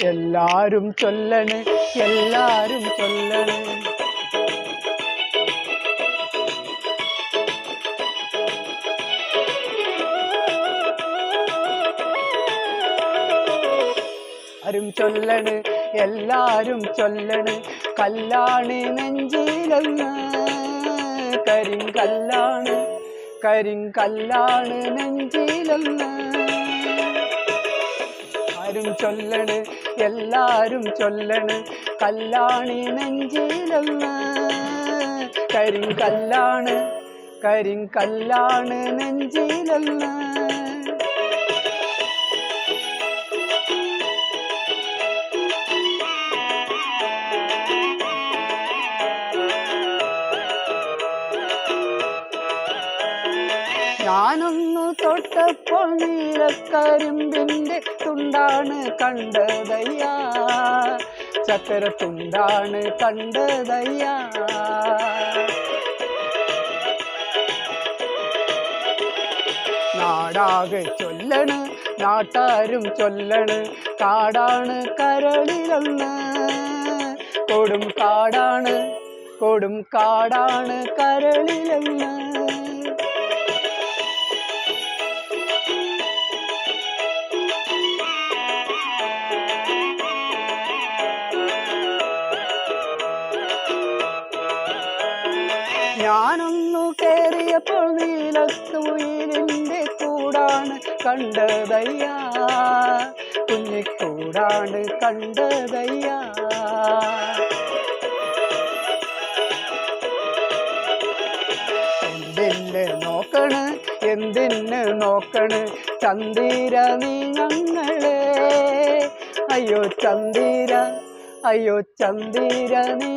എല്ലാരും ചൊല്ലണ് എല്ലാരും ചൊല്ലണ് ആരും ചൊല്ലണ് എല്ലാരും ചൊല്ലണ് കല്ലാണ് നെഞ്ചിലെന്ന് കരിങ്കല്ലാണ് കരിങ്കല്ലാണ് നെഞ്ചിലെന്ന് ആരും ചൊല്ലണ് എല്ലാരും ചൊല്ലണ് കല്ലാണി നെഞ്ചിലെന്ന് കരിങ്കല്ലാണ് കരിങ്കല്ലാണ് നെഞ്ചിലെന്ന് ഞാനൊന്നു തൊട്ടപ്പോൾ നീലക്കരിമ്പിന്റെ തുണ്ടാണ് കണ്ടതയ്യ. ചക്കര തുണ്ടാണ് കണ്ടതയ്യ. നാടാകെ ചൊല്ലണ് നാട്ടാരും ചൊല്ലണ് കാടാണ് കരളിലൊന്ന്. കൊടും കാടാണ് കൊടും കാടാണ് കരളിലൊന്ന്. ഞാനൊന്നു കേറിയപ്പോൾ നീലത്തുയിലിന്റെ കൂടാണ് കണ്ടതയ്യ. കുഞ്ഞിക്കൂടാണ് കണ്ടതയ്യ. എന്തിന് നോക്കണ്? എന്തിന് നോക്കണ്? ചന്ദിര നീ ഞങ്ങളെ അയ്യോ ചന്ദിര അയ്യോ ചന്ദിര നീ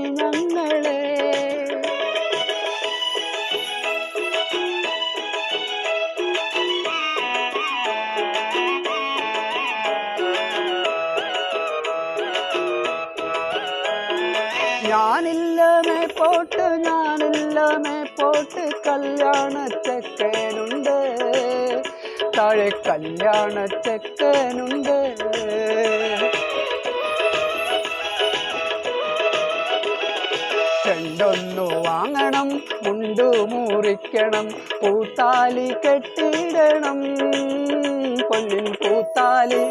ഞാനില്ലമേ പോട്ട് ഞാനില്ലമേ പോട്ട്. കല്യാണത്തെക്കേനുണ്ട് താഴെ കല്യാണത്തെക്കേനുണ്ട് രണ്ടൊന്നു വാങ്ങണം മുണ്ടു മുറിക്കണം പൂത്താലി കെട്ടിടണം. പൊന്നിൻ പൂത്താലി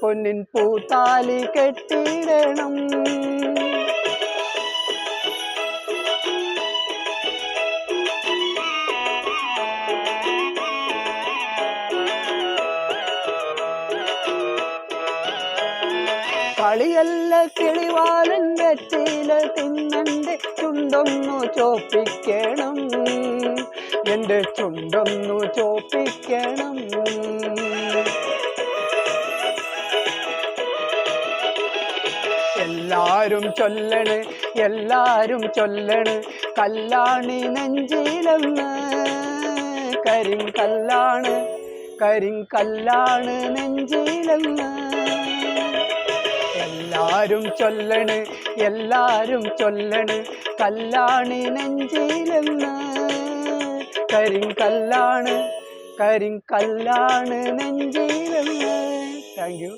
പൊന്നിൻ പൂത്താലി കെട്ടിടണം. കളിയല്ല കിളിവാലൻ ചീല തിന്നന്റെ ചുണ്ടൊന്നു ചോപ്പിക്കണം. എന്റെ ചുണ്ടൊന്നു ചോപ്പിക്കണം. എല്ലാരും ചൊല്ലണ് എല്ലാരും ചൊല്ലണ് കല്ലാണി നെഞ്ചിലെന്ന്. കരിങ്കല്ലാണ് കരിങ്കല്ലാണ് നെഞ്ചിലെന്ന്. എല്ലാരും ചൊല്ലണ് എല്ലാരും ചൊല്ലണ് കല്ലാണി നെഞ്ചിലെന്ന്. കരിങ്കല്ലാണ് കരിങ്കല്ലാണ് നെഞ്ചിലെന്ന്. Thank you